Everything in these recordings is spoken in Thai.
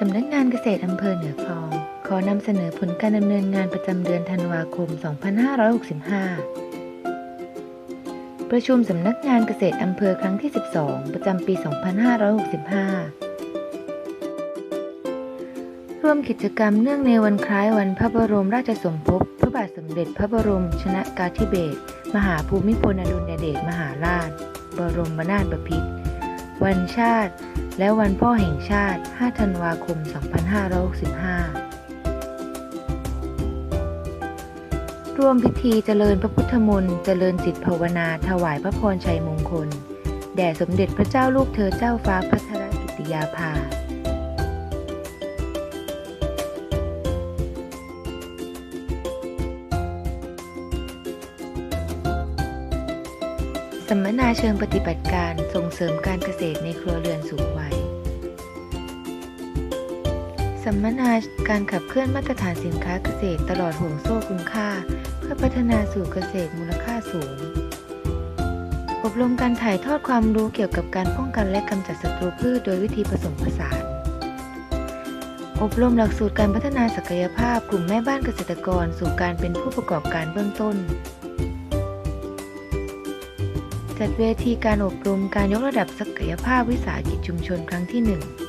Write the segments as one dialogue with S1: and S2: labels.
S1: สำนักงานเกษตรอำเภอเหนือคลอง ขอนำเสนอผลการดำเนินงานประจำเดือนธันวาคม 2565 ประชุมสำนักงานเกษตรอำเภอครั้งที่ 12 ประจำปี 2565 ร่วมกิจกรรมเนื่องในวันคล้ายวันพระบรมราชสมภพ พระบาทสมเด็จพระบรมชนกาธิเบศร มหาภูมิพลอดุลยเดชมหาราช บรมนาถบพิตร วันชาติ และวันพ่อแห่งชาติ 5 ธันวาคม 2565 ร่วมพิธีเจริญพระพุทธมนต์ เจริญจิตภาวนาถวายพระพรชัยมงคล แด่สมเด็จพระเจ้าลูกเธอเจ้าฟ้าพัทรกิติยาภาสัมมนาเชิงปฏิบัติการส่งเสริมการเกษตรในครัวเรือนสูง สัมมนาการขับเคลื่อนมาตรฐานสินค้าเกษตรตลอดห่วงโซ่คุณค่า เพื่อพัฒนาสู่เกษตรมูลค่าสูง อบรมการถ่ายทอดความรู้เกี่ยวกับการป้องกันและกำจัดศัตรูพืชโดยวิธีผสมผสาน อบรมหลักสูตรการพัฒนาศักยภาพกลุ่มแม่บ้านเกษตรกร สู่การเป็นผู้ประกอบการเบื้องต้น จัดเวทีการอบรมการยกระดับศักยภาพวิสาหกิจชุมชนครั้งที่ 1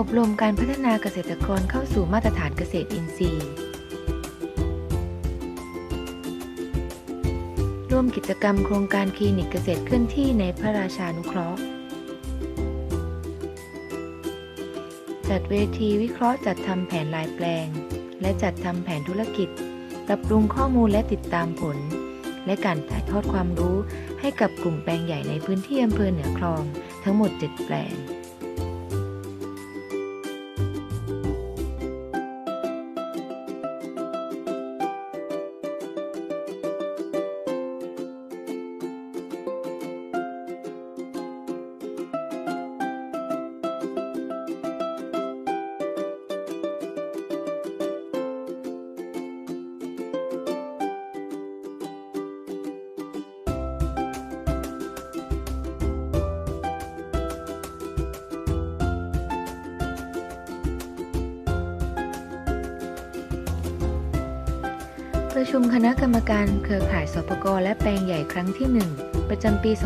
S1: อบรมการพัฒนาเกษตรกรเข้าสู่มาตรฐานเกษตรอินทรีย์ ร่วมกิจกรรมโครงการคลินิกเกษตรเคลื่อนที่ในพระราชานุเคราะห์ จัดเวทีวิเคราะห์จัดทำแผนลายแปลง และจัดทำแผนธุรกิจ ปรับปรุงข้อมูลและติดตามผล และการถ่ายทอดความรู้ให้กับกลุ่มแปลงใหญ่ในพื้นที่อำเภอเหนือคลอง ทั้งหมด 7 แปลง ประชุมคณะกรรมการเครือข่ายสปกและแปลงใหญ่ครั้งที่ 1 ประจำปี 2566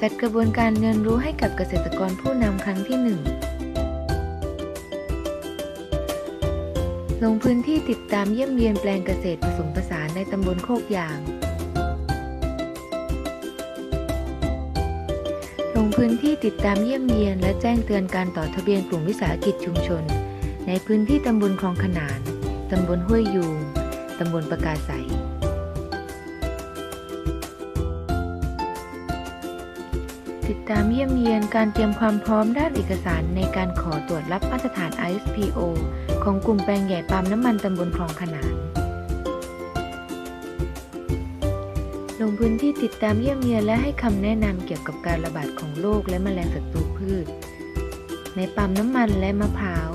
S1: จัดกระบวนการเรียนรู้ให้กับเกษตรกรผู้นำครั้งที่ 1 ลงพื้นที่ติดตามเยี่ยมเยียนแปลงเกษตรผสมผสานในตำบลโคกยาง ลงพื้นที่ติดตามเยี่ยมเยียนและแจ้งเตือนการต่อทะเบียนกลุ่มวิสาหกิจชุมชน ในพื้นที่ตำบลคลองขนาน ตำบลห้วยยูงตำบลประกาศใสติดตามเยี่ยมเยียนการเตรียมความพร้อมด้านเอกสารในการขอตรวจรับมาตรฐาน ISPO ของกลุ่มแปลงใหญ่ปาล์มน้ำมันตำบลคลองขนาน ลงพื้นที่ติดตามเยี่ยมเยียนและให้คำแนะนำเกี่ยวกับการระบาดของโรคและแมลงศัตรูพืช ในปาล์มน้ำมันและมะพร้าว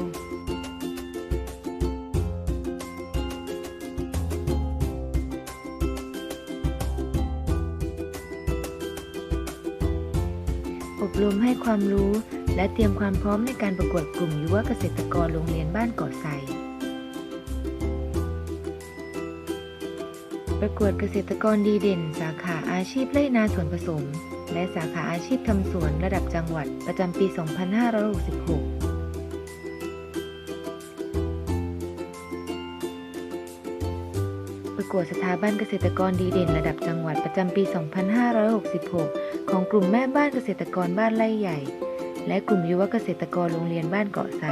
S1: อบรมให้ความรู้ และเตรียมความพร้อมในการประกวดกลุ่มยุวเกษตรกรโรงเรียนบ้านเกาะไซประกวดเกษตรกรดีเด่น สาขาอาชีพไร่นาสวนผสม และสาขาอาชีพทำสวนระดับจังหวัดประจำปี 2566ประกวดสถาบันเกษตรกรดีเด่นระดับจังหวัดประจำปี 2566 ของกลุ่มแม่บ้านเกษตรกรบ้านไร่ใหญ่ และกลุ่มยุวเกษตรกรโรงเรียนบ้านเกาะไซ